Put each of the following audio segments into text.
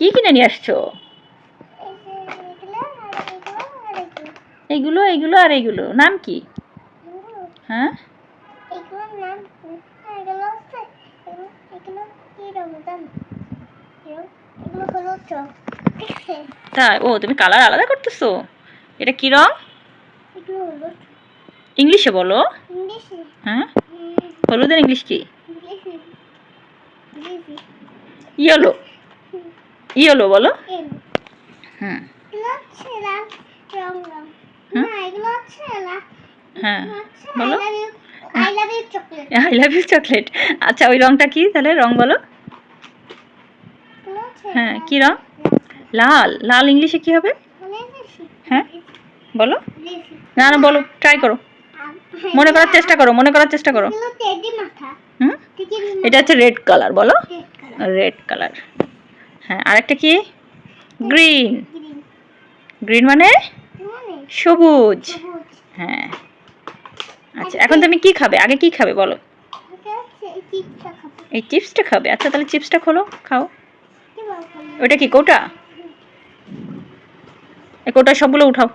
কি কিনে নিয়ে আসছো? এগুলো এগুলো আর এগুলো। এইগুলো এইগুলো আর এইগুলো নাম কি? হ্যাঁ? তাই ও তুমি কালার আলাদা করতেছো? এটা কি রং? ইংলিশে বলো। হ্যাঁ? হলুদের ইংলিশ কি? ইয়েলো। ইয়েলো বলো? হুম। হ্যাঁ বলো। I love you chocolate I love you chocolate আচ্ছা ওই রংটা কি তাহলে? রং বলো। হ্যাঁ, কি রং? লাল। লাল ইংলিশে কি হবে? মানে হ্যাঁ? বলো। না না বলো ট্রাই করো। মনে করার চেষ্টা করো মনে করার চেষ্টা করো। হুম? এটা হচ্ছে রেড কালার বলো। রেড কালার হ্যাঁ আরেকটা কি? গ্রিন। গ্রিন। গ্রিন মানে? মানে? সবুজ। হ্যাঁ। আচ্ছা এখন তুমি কি খাবে? আগে কি খাবে বলো? এই চিপসটা খাব। আচ্ছা তাহলে চিপসটা খোলো খাও। ওটা কি কৌটা? এই কৌটা সবগুলো উঠাও।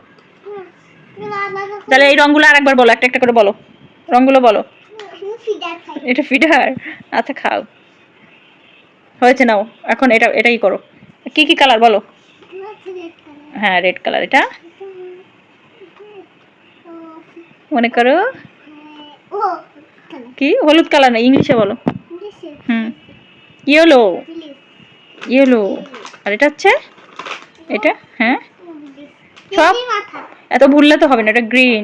তাহলে এই রঙগুলো আরেকবার বলো একটা একটা করে বলো। রঙগুলো বলো। এটা ফিডার আচ্ছা খাও। হয়েছে, নাও, এখন এটা, এটাই করো। কি কি কালার বলো? হ্যাঁ রেড কালার এটা। মনে করো? কি? হলুদ কালার না, ইংলিশে বলো। হুম। ইয়েলো ইয়েলো আর এটা হচ্ছে? এটা? হ্যাঁ। সব? এত ভুললে তো হবে না, এটা গ্রিন